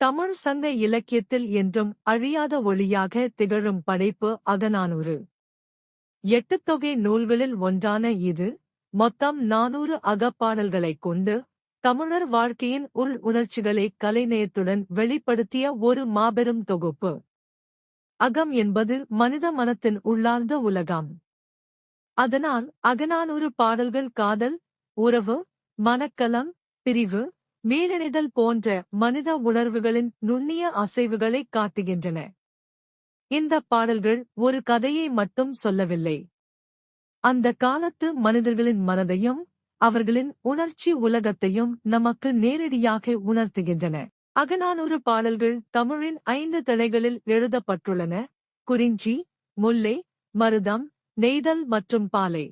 தமிழ் சங்க இலக்கியத்தில் என்றும் அழியாத ஒளியாக திகழும் படைப்பு அகநானூறு. எட்டுத்தொகை நூல்களில் ஒன்றான இது மொத்தம் நானூறு அகப்பாடல்களைக் கொண்டு தமிழர் வாழ்க்கையின் உள் உணர்ச்சிகளை கலைநயத்துடன் வெளிப்படுத்திய ஒரு மாபெரும் தொகுப்பு. அகம் என்பது மனித மனத்தின் உள்ளார்ந்த உலகம். அதனால் அகநானூறு பாடல்கள் காதல் உறவு மனக்கலம் பிரிவு மீளணிதல் போன்ற மனித உணர்வுகளின் நுண்ணிய அசைவுகளை காட்டுகின்றன. இந்த பாடல்கள் ஒரு கதையை மட்டும் சொல்லவில்லை. அந்த காலத்து மனிதர்களின் மனதையும் அவர்களின் உணர்ச்சி உலகத்தையும் நமக்கு நேரடியாக உணர்த்துகின்றன. அகநானூறு பாடல்கள் தமிழின் ஐந்து தலைகளில் எழுதப்பட்டுள்ளன. குறிஞ்சி முல்லை மருதம் நெய்தல் மற்றும் பாலை.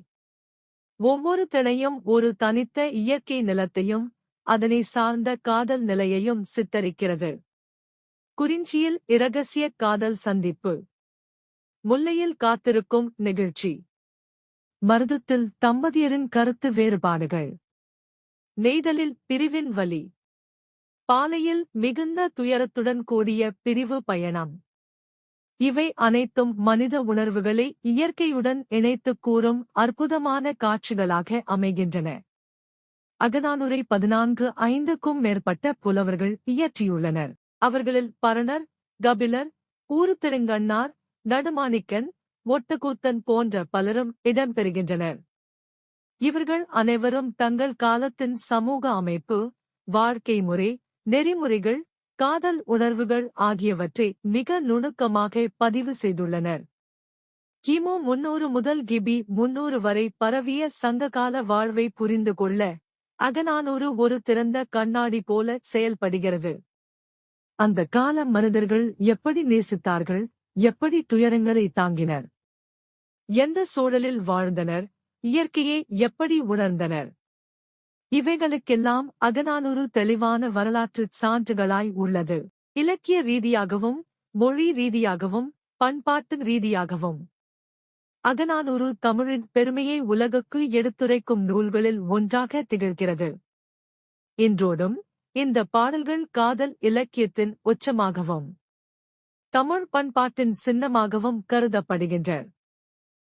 ஒவ்வொரு திணையும் ஒரு தனித்த இயற்கை நிலத்தையும் அதனை சார்ந்த காதல் நிலையையும் சித்தரிக்கிறது. குறிஞ்சியில் இரகசிய காதல் சந்திப்பு. முல்லையில் காத்திருக்கும் நிகழ்ச்சி. மருதத்தில் தம்பதியரின் கருத்து வேறுபாடுகள். நெய்தலில் பிரிவின் வலி. பாலையில் மிகுந்த துயரத்துடன் கூடிய பிரிவு பயணம். இவை அனைத்தும் மனித உணர்வுகளை இயற்கையுடன் இணைத்துக் கூறும் அற்புதமான காட்சிகளாக அமைகின்றன. அகநானூரை பதினான்கு ஐந்துக்கும் மேற்பட்ட புலவர்கள் இயற்றியுள்ளனர். அவர்களில் பரணர் கபிலர் ஊருத்திருங்கண்ணார் நடுமாணிக்கன் ஒட்டக்கூத்தன் போன்ற பலரும் இடம்பெறுகின்றனர். இவர்கள் அனைவரும் தங்கள் காலத்தின் சமூக அமைப்பு வாழ்க்கை முறை நெறிமுறைகள் காதல் உணர்வுகள் ஆகியவற்றை மிக நுணுக்கமாக பதிவு செய்துள்ளனர். கிமு முன்னூறு முதல் கிபி முன்னூறு வரை பரவிய சங்ககால வாழ்வை புரிந்து கொள்ள அகநானூறு ஒரு திறந்த கண்ணாடி போல செயல்படுகிறது. அந்த கால மனிதர்கள் எப்படி நேசித்தார்கள் எப்படி துயரங்களை தாங்கினர். எந்த சூழலில் வாழ்ந்தனர் இயற்கையை எப்படி உணர்ந்தனர். இவைகளுக்கெல்லாம் அகநானூறு தெளிவான வரலாற்று சான்றுகளாய் உள்ளது. இலக்கிய ரீதியாகவும் மொழி ரீதியாகவும் பண்பாட்டு ரீதியாகவும். அகநானூறு தமிழின் பெருமையை உலகுக்கு எடுத்துரைக்கும் நூல்களில் ஒன்றாக திகழ்கிறது. இன்றோடும் இந்த பாடல்கள் காதல் இலக்கியத்தின் உச்சமாகவும் தமிழ் பண்பாட்டின் சின்னமாகவும் கருதப்படுகின்றன.